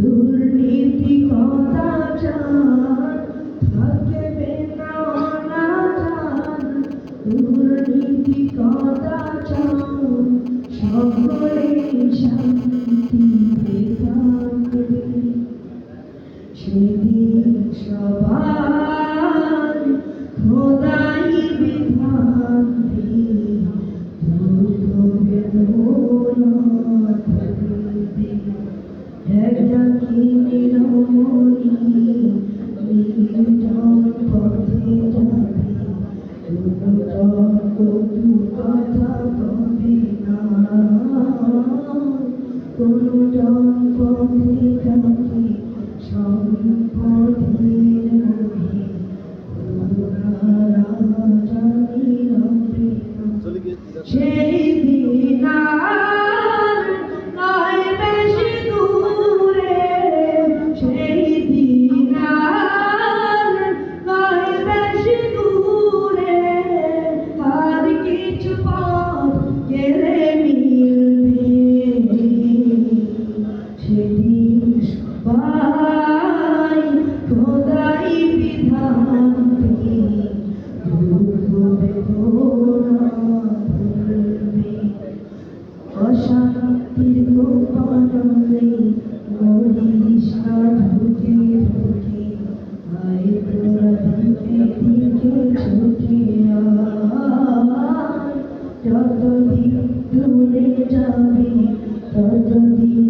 দুর্নীতি কদাচার থাকবে না অনাচার দুর্নীতি কদাচার সকলে সামনে Thank you. অশান্তির গোপালে মরি সাধুকে ঢুকে আয় তোরা দিকে দিকে ছুটে যতদিন দূরে যাবে ততদিন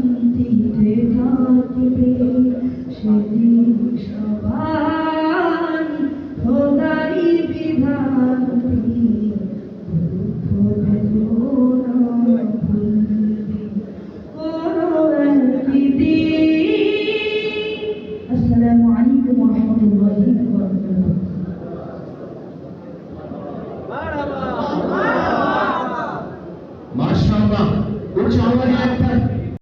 সবাই একটা